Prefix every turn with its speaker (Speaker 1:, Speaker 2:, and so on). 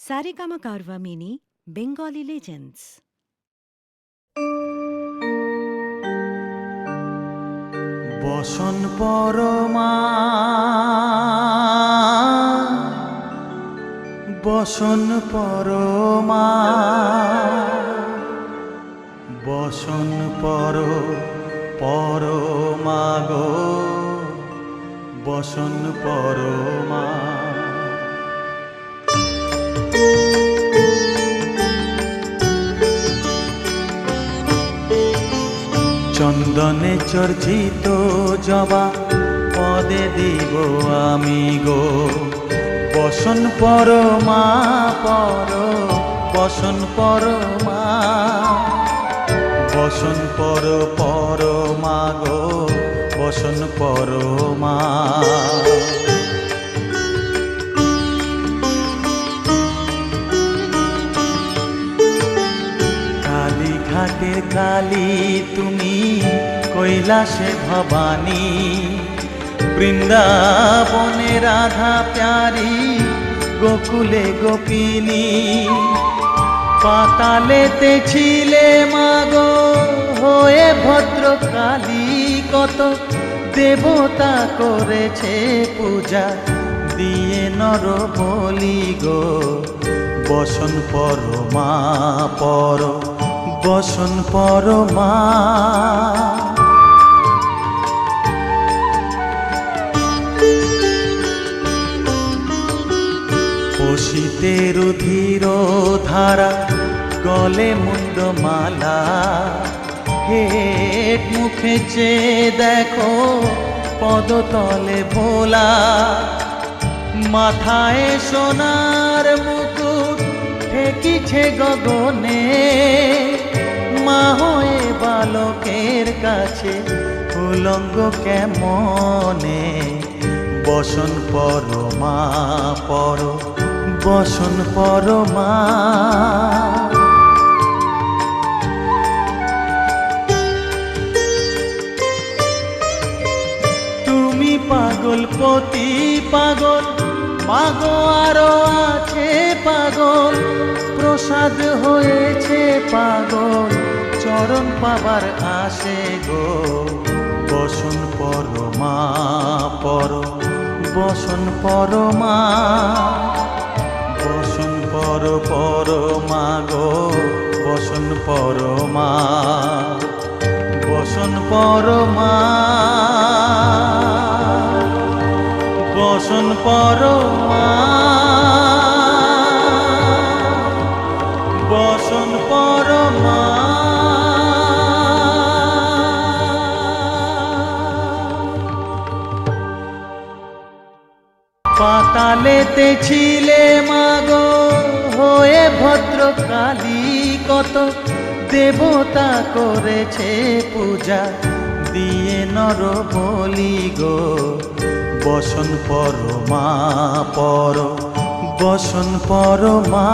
Speaker 1: Sarigama Karva Mini Bengali Legends.
Speaker 2: বসন পরমা বসন পরমা বসন পর পরমা গো বসন পরমা চন্দনে চর্চিত জবা পদে দিব আমি গো। বসন পর পর, বসন পর মা বসন পর পর গো, বসন পর মা ঘাটের কালী, তুমি কৈলাসে ভবানী। বৃন্দাবনে রাধা প্যারি, গোকুলে গোপিনী। পাতালেতে ছিলে মাগো, হয়ে ভদ্র কালী কত দেবতা করেছে পূজা। দিয়ে নর বলি গো বসন পর মা পর। বসন পর মা পশিতে রুধির ধারা, গলে মুন্ড মালা। হেট মুখে চেয়ে দেখো পদতলে ভোলা। মাথায় সোনার মুকুট, ঠেকিছে গগনে। মা হয়ে বালকের কাছে, উলঙ্গ কেমনে? বসন পর মা, পর বসন পর মা। তুমি পাগল, পতি পাগল মাগো আরও আছে পাগল, প্রসাদ হয়েছে পাগল। চরণ পাবার আসে গো। বসন পর মা পর, বসন পর মা বসন পর পর মা গো। বসন পর মা বসন পর মা বসন পর মা বসন পর পাতালেতে ছিলে মাগো, হয়ে ভদ্র কালী কত দেবতা করেছে পূজা, দিয়ে নর বলি গো, বসন পর মা, পর, বসন পর মা।